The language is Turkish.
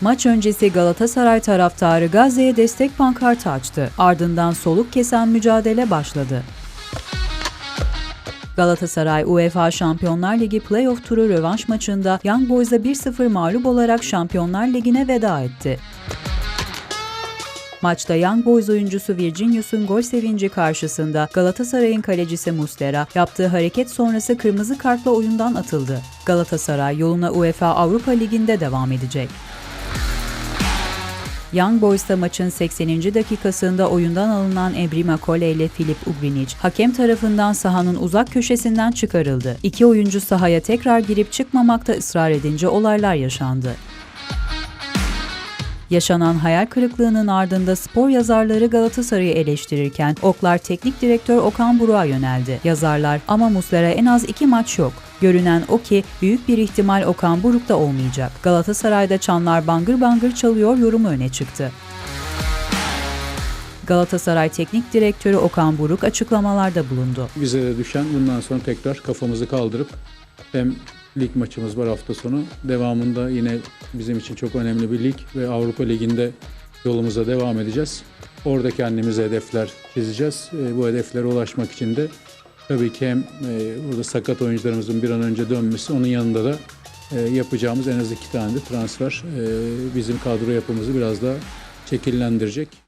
Maç öncesi Galatasaray taraftarı Gazze'ye destek pankartı açtı. Ardından soluk kesen mücadele başladı. Galatasaray UEFA Şampiyonlar Ligi playoff turu rövanş maçında Young Boys'a 1-0 mağlup olarak Şampiyonlar Ligi'ne veda etti. Maçta Young Boys oyuncusu Virginius'un gol sevinci karşısında Galatasaray'ın kalecisi Muslera yaptığı hareket sonrası kırmızı kartla oyundan atıldı. Galatasaray yoluna UEFA Avrupa Ligi'nde devam edecek. Young Boys'ta maçın 80. dakikasında oyundan alınan Ebrima Kole ile Filip Ugrinic, hakem tarafından sahanın uzak köşesinden çıkarıldı. İki oyuncu sahaya tekrar girip çıkmamakta ısrar edince olaylar yaşandı. Yaşanan hayal kırıklığının ardında spor yazarları Galatasaray'ı eleştirirken oklar teknik direktör Okan Buruk'a yöneldi. Yazarlar ama Muslera en az iki maç yok. Görünen o ki büyük bir ihtimal Okan Buruk'ta olmayacak. Galatasaray'da çanlar bangır bangır çalıyor yorumu öne çıktı. Galatasaray Teknik Direktörü Okan Buruk açıklamalarda bulundu. Bize de düşen bundan sonra tekrar kafamızı kaldırıp hem lig maçımız var hafta sonu. Devamında yine bizim için çok önemli bir lig ve Avrupa Ligi'nde yolumuza devam edeceğiz. Orada kendimize hedefler çizeceğiz. E, Bu hedeflere ulaşmak için de tabii ki hem e, burada sakat oyuncularımızın bir an önce dönmesi, onun yanında da e, yapacağımız en az iki tane de transfer e, bizim kadro yapımızı biraz daha şekillendirecek.